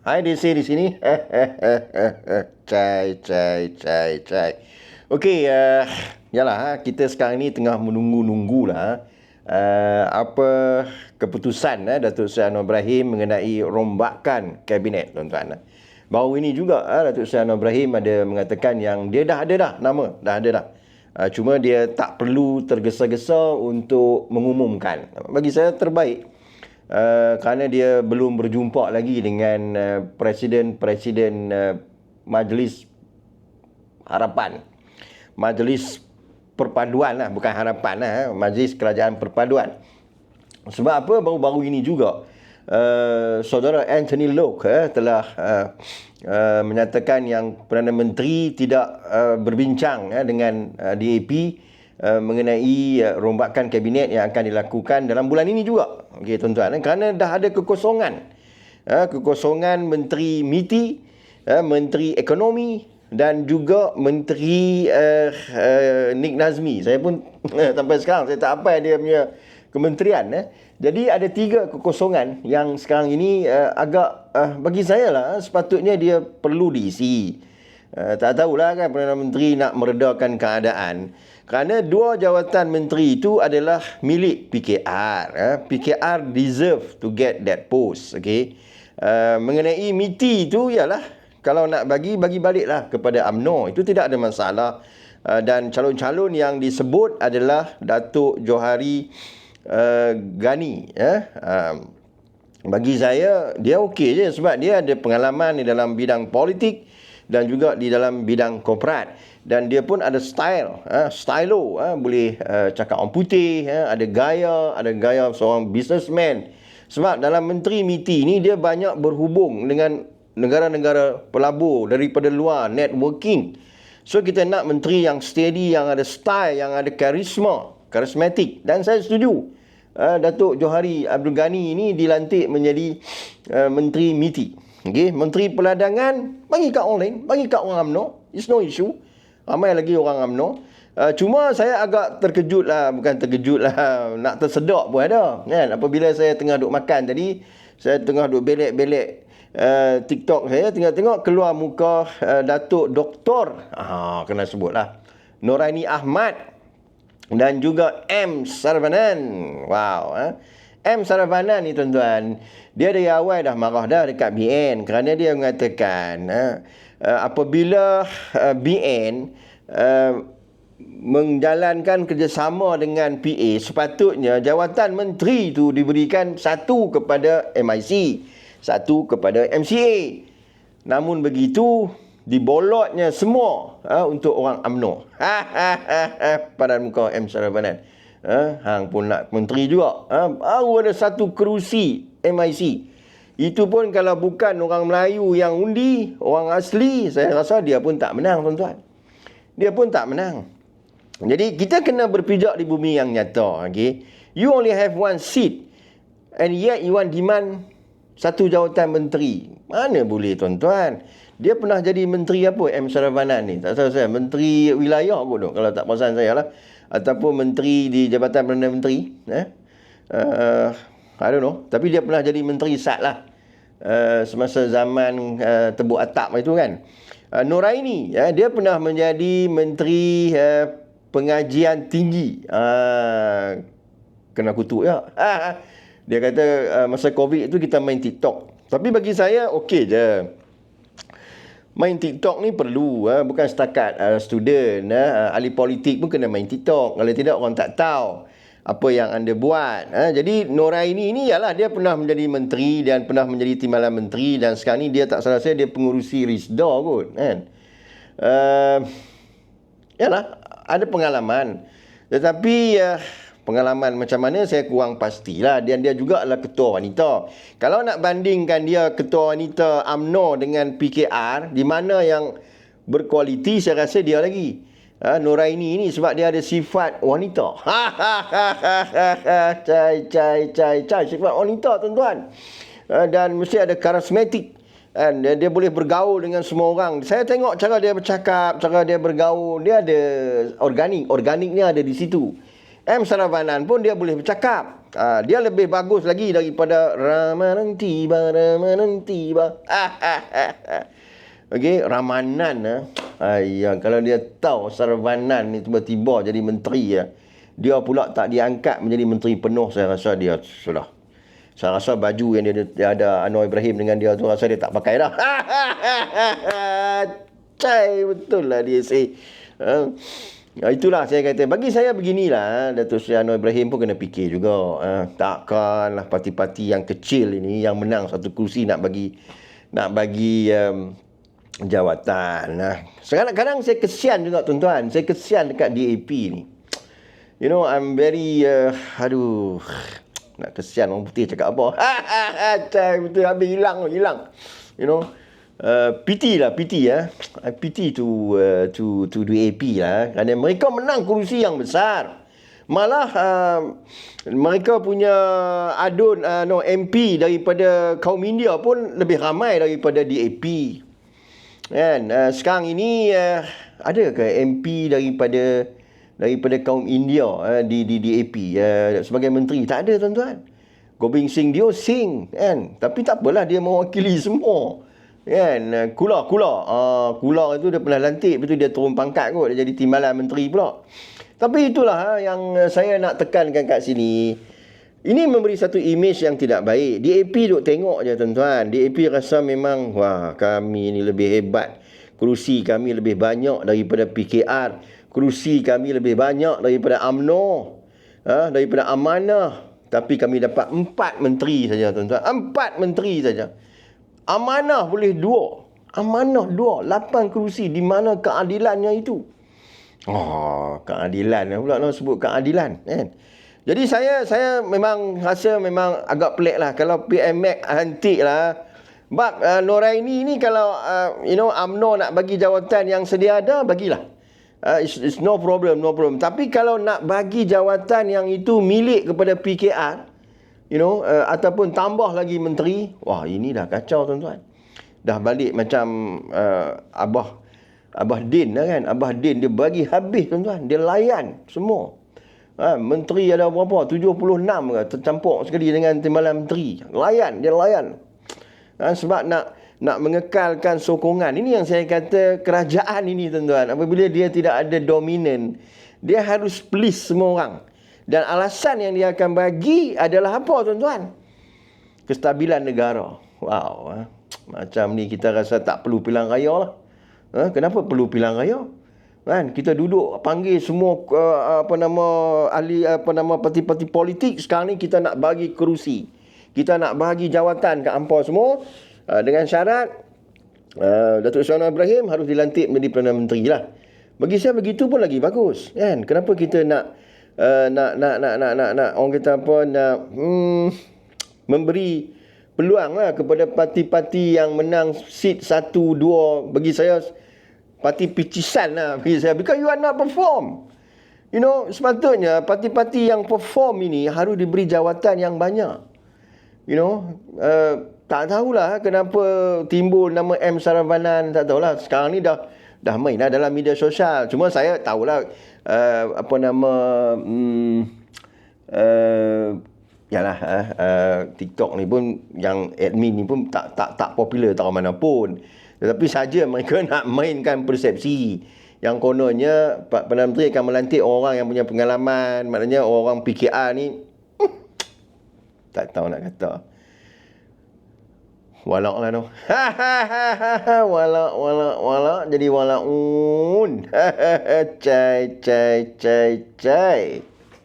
Hai DC di sini. cai, cai, cai, cai. Okey, uh, yalah, ha, kita sekarang ni tengah menunggu-nunggu lah. Uh, apa keputusan uh, Datuk Seri Anwar Ibrahim mengenai rombakan kabinet, tuan-tuan. Baru ini juga uh, Datuk Seri Anwar Ibrahim ada mengatakan yang dia dah ada dah nama, dah ada dah. Uh, cuma dia tak perlu tergesa-gesa untuk mengumumkan. Bagi saya terbaik uh, kerana dia belum berjumpa lagi dengan uh, presiden-presiden uh, Majlis Harapan. Majlis Perpaduan lah, bukan harapan lah, Majlis Kerajaan Perpaduan. Sebab apa baru-baru ini juga uh, saudara Anthony Locke uh, telah uh, uh, menyatakan yang Perdana Menteri tidak uh, berbincang uh, dengan uh, DAP uh, mengenai uh, rombakan kabinet yang akan dilakukan dalam bulan ini juga. Okey tuan-tuan, uh, kerana dah ada kekosongan. Kekosongan Menteri MITI, Menteri Ekonomi dan juga Menteri uh, uh, Nick Nazmi. Saya pun sampai sekarang saya tak apa dia punya kementerian eh. Jadi ada tiga kekosongan yang sekarang ini uh, agak uh, bagi saya lah sepatutnya dia perlu diisi. Uh, tak tahulah kan Perdana Menteri nak meredakan keadaan. Kerana dua jawatan menteri itu adalah milik PKR. Eh. PKR deserve to get that post. Okay. Uh, mengenai MITI itu ialah kalau nak bagi, bagi baliklah kepada UMNO. Itu tidak ada masalah. Uh, dan calon-calon yang disebut adalah Datuk Johari uh, Gani ya. Uh, bagi saya dia okey je sebab dia ada pengalaman di dalam bidang politik dan juga di dalam bidang korporat. Dan dia pun ada style uh, stylo uh, boleh uh, cakap orang putih uh, ada gaya ada gaya seorang businessman. Sebab dalam menteri MITI ni dia banyak berhubung dengan negara-negara pelabur daripada luar networking. So kita nak menteri yang steady yang ada style yang ada karisma karismatik. Dan saya setuju uh, Datuk Johari Abdul Ghani ini dilantik menjadi uh, menteri MITI. Okey, menteri perdagangan bagi kat orang lain, bagi kat orang AMNO, it's no issue. Ramai lagi orang AMNO. Uh, cuma saya agak terkejut lah, bukan terkejut lah, nak tersedak pun ada. Kan? Apabila saya tengah duduk makan tadi, saya tengah duduk belek-belek uh, TikTok saya, tengok-tengok keluar muka uh, Datuk Doktor, ah, kena sebut lah, Noraini Ahmad, dan juga M Saravanan. Wow, eh. M Saravanan ni tuan-tuan, dia dari awal dah marah dah dekat BN kerana dia mengatakan eh, uh, apabila uh, BN menjalankan kerjasama dengan PA sepatutnya jawatan menteri itu diberikan satu kepada MIC satu kepada MCA namun begitu dibolotnya semua untuk orang ha, pada muka M. Saravanan. Ha, hang pun nak menteri juga. Ha, baru ada satu kerusi MIC. Itu pun kalau bukan orang Melayu yang undi, orang asli, saya rasa dia pun tak menang tuan-tuan. Dia pun tak menang. Jadi kita kena berpijak di bumi yang nyata. Okay? You only have one seat. And yet you want demand satu jawatan menteri. Mana boleh tuan-tuan? Dia pernah jadi menteri apa M Saravanan ni? Tak tahu saya. Menteri wilayah kot tu. Kalau tak perasan saya lah. Ataupun menteri di Jabatan Perdana Menteri. Eh? Uh, I don't know. Tapi dia pernah jadi menteri SAT lah. Uh, semasa zaman uh, tebuk atap itu kan. Uh, Noraini. Uh, dia pernah menjadi menteri uh, pengajian tinggi. Uh, kena kutuk ya. dia kata uh, masa COVID itu kita main TikTok. Tapi bagi saya okey je main TikTok ni perlu ha? bukan setakat uh, student ha? ahli politik pun kena main TikTok kalau tidak orang tak tahu apa yang anda buat ha? jadi Noraini ni ialah dia pernah menjadi menteri dan pernah menjadi timbalan menteri dan sekarang ni dia tak salah saya dia pengurusi RISDA kot kan uh, yalah ada pengalaman tetapi uh, pengalaman macam mana saya kurang pastilah dan dia juga adalah ketua wanita. Kalau nak bandingkan dia ketua wanita AMNO dengan PKR di mana yang berkualiti saya rasa dia lagi. Ha, Noraini ini sebab dia ada sifat wanita. Ha ha ha cai cai cai cai sifat wanita tuan-tuan. Ha, dan mesti ada karismatik. Dan dia, dia boleh bergaul dengan semua orang. Saya tengok cara dia bercakap, cara dia bergaul, dia ada organik. Organiknya ada di situ. M. Saravanan pun dia boleh bercakap. Ha, dia lebih bagus lagi daripada Ramadan tiba, Ramadan tiba. Okey, Ramanan ha. Ayah, kalau dia tahu Sarvanan ni tiba-tiba jadi menteri ya. Dia pula tak diangkat menjadi menteri penuh saya rasa dia sudah. Saya rasa baju yang dia, dia ada Anwar Ibrahim dengan dia tu rasa dia tak pakai dah. Cai betul lah dia say. Ha. Ya, itulah saya kata. Bagi saya beginilah. Datuk Seri Anwar Ibrahim pun kena fikir juga. Eh, takkanlah parti-parti yang kecil ini yang menang satu kursi nak bagi nak bagi um, jawatan. Nah, kadang-kadang saya kesian juga tuan-tuan. Saya kesian dekat DAP ni. You know, I'm very... Uh, aduh... Nak kesian orang putih cakap apa. Cai betul habis hilang hilang. You know. Uh, pity lah pity ya. I pity to uh, to to DAP lah kerana mereka menang kerusi yang besar. Malah uh, mereka punya adun uh, no MP daripada kaum India pun lebih ramai daripada DAP. Kan uh, sekarang ini uh, ada ke MP daripada daripada kaum India uh, di di DAP uh, sebagai menteri? Tak ada tuan-tuan. Gobind Singh dia sing kan. Tapi tak apalah dia mewakili semua kan? Kula kula uh, kula itu dia pernah lantik betul dia turun pangkat kot dia jadi timbalan menteri pula. Tapi itulah ha, yang saya nak tekankan kat sini. Ini memberi satu image yang tidak baik. DAP duk tengok je tuan-tuan. DAP rasa memang wah kami ni lebih hebat. Kerusi kami lebih banyak daripada PKR kerusi kami lebih banyak daripada AMNO ha, daripada Amanah. Tapi kami dapat empat menteri saja tuan-tuan. Empat menteri saja Amanah boleh dua. Amanah dua. Lapan kerusi. Di mana keadilannya itu? Oh, keadilan. Pula nak sebut keadilan. Kan? Jadi saya saya memang rasa memang agak pelik lah. Kalau PMX hantik lah. Bab uh, Noraini ni kalau uh, you know UMNO nak bagi jawatan yang sedia ada, bagilah. Uh, it's, it's no problem, no problem. Tapi kalau nak bagi jawatan yang itu milik kepada PKR, you know uh, ataupun tambah lagi menteri. Wah ini dah kacau tuan-tuan. Dah balik macam uh, abah abah din lah kan. Abah din dia bagi habis tuan-tuan. Dia layan semua. Ha, menteri ada berapa 76 ke tercampur sekali dengan timbalan menteri. Layan dia layan. Ha, sebab nak nak mengekalkan sokongan. Ini yang saya kata kerajaan ini tuan-tuan. Apabila dia tidak ada dominan dia harus please semua orang dan alasan yang dia akan bagi adalah apa tuan-tuan? Kestabilan negara. Wow. Eh. Macam ni kita rasa tak perlu pilihan raya lah. Eh, kenapa perlu pilihan raya? Kan kita duduk panggil semua uh, apa nama ahli apa nama parti-parti politik sekarang ni kita nak bagi kerusi. Kita nak bagi jawatan ke hangpa semua uh, dengan syarat uh, Datuk Seri Ibrahim harus dilantik menjadi Perdana Menteri lah. Bagi saya begitu pun lagi bagus. Kan? Kenapa kita nak uh, nak, nak nak nak nak nak. Orang kata apa nak hmm, memberi peluang lah kepada parti-parti yang menang seat satu dua. Bagi saya parti picisan lah. Bagi saya because you are not perform. You know sepatutnya parti-parti yang perform ini harus diberi jawatan yang banyak. You know uh, tak tahulah kenapa timbul nama M Saravanan tak tahulah. Sekarang ni dah dah main lah dalam media sosial. Cuma saya tahulah uh, apa nama um, uh, yalah uh, TikTok ni pun yang admin ni pun tak tak tak popular tak mana pun. Tetapi saja mereka nak mainkan persepsi yang kononnya Pak Perdana Menteri akan melantik orang yang punya pengalaman. Maknanya orang PKR ni tak tahu nak kata Walak lah tu. walak, walak, walak. Jadi walak un. cai, cai, cai, cai.